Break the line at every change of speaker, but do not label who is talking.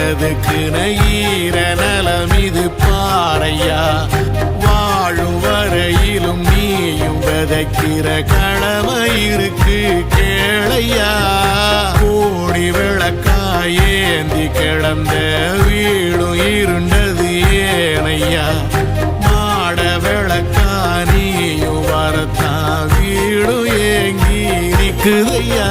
வைத்தது கிணையீர நலம் இது பாறையா? வாழும் வரையிலும் நீயும் விதைக்கிற கடமை இருக்கு கேளையா? கூடி விளக்காயேந்தி கிடந்த வீடும் இருண்டது ஏனையா? மாட விளக்கானியும் வரத்தான் வீடும் ஏங்கி நிற்குதையா?